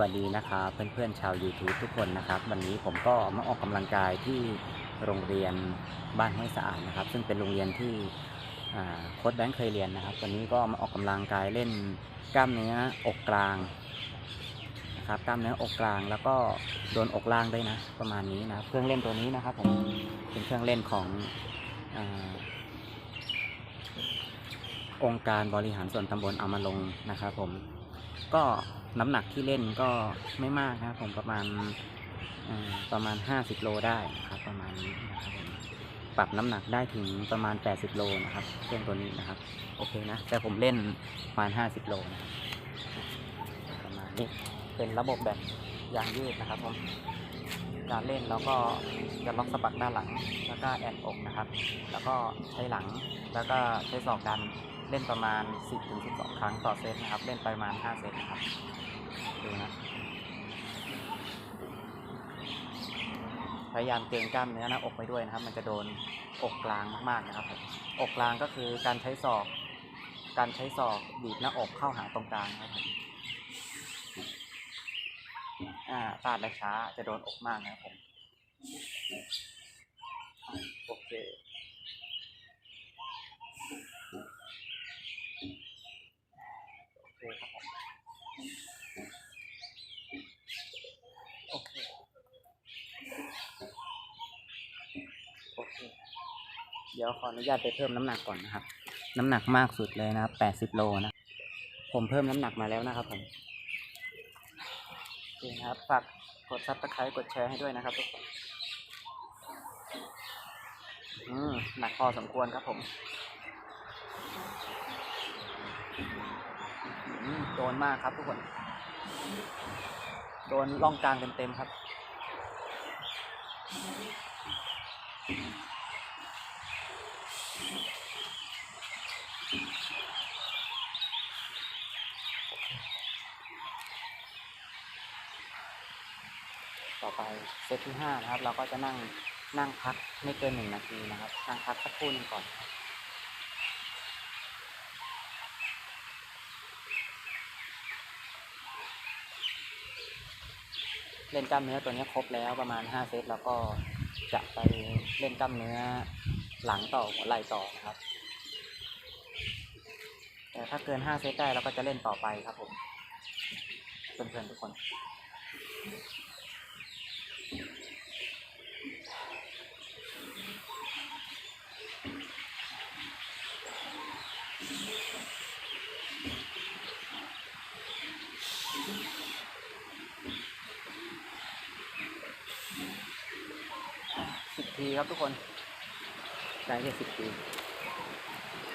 วัสดีนะครับเพื่อนๆชาว YouTube ทุกคนนะครับ วันนี้ผมก็มาออกกำลังกายที่โรงเรียนบ้านห้วยสะอาดนะครับ ซึ่งเป็นโรงเรียนที่โค้ชแบงค์เคยเรียนนะครับ วันนี้ก็มาออกกำลังกายเล่นกล้ามเนื้ออกกลางนะครับกล้ามเนื้ออกกลางแล้วก็โดนอกล่างด้วยนะประมาณนี้นะเครื่องเล่นตัวนี้นะครับผมเป็นเครื่องเล่นของอองค์การบริหารส่วนตำบลอามาลงนะครับผมก็ น้ำหนักที่เล่นก็ไม่มากนะครับผมประมาณประมาณ 50 โลได้นะครับ ประมาณนี้นะครับผมปรับน้ำหนักได้ถึงประมาณ 80 โลนะครับเครื่องตัวนี้นะครับ โอเคนะ แต่ผมเล่นประมาณ 50 โลนะครับประมาณนี้เป็นระบบแบบยางยืดนะครับผมการเล่นเราก็จะล็อกสะบักด้านหลัง แล้วก็แอนอกนะครับ แล้วก็ใช้หลังแล้วก็ใช้ศอกดัน เล่นประมาณ 10-12 ครั้งต่อเซตนะครับ เล่นไปประมาณ 5 เซตนะครับ ดูนะ พยายามเกรงกล้ามเนื้อหน้าอกไปด้วยนะครับ มันจะโดนอกกลางมากๆนะครับผมอกกลางก็คือการใช้ศอก การใช้ศอกบีบหน้าอกเข้าหาตรงกลางนะครับผมอ่าพลาดและช้าจะโดนอกมากนะครับผม โอเค โอเคครับผมโอเค โอเค เดี๋ยวขออนุญาตไปเพิ่มน้ำหนักก่อนนะครับ น้ำหนักมากสุดเลยนะครับแปดสิบโลนะ ผมเพิ่มน้ำหนักมาแล้วนะครับผมโอเคนะครับฝากกดซับสไครต์กดแชร์ให้ด้วยนะครับทุกคนอืมหนักพอสมควรครับผมอืมโดนมากครับทุกคน โดนล่องกลางเต็มๆครับ ต่อไปเซตที่ห้านะครับ เราก็จะนั่งนั่งพักไม่เกินหนึ่งนาทีนะครับ นั่งพักสักครู่หนึงก่อนเล่นกล้ามเนื้อตัวนี้ครบแล้วประมาณ 5 เซตแล้วก็จะไปเล่นกล้ามเนื้อหลังต่อหัวไหล่ต่อนะครับ แต่ถ้าเกิน 5 เซตได้เราก็จะเล่นต่อไปครับผมเพื่อนๆทุกคน ปีครับทุกคน ได้แค่สิบปี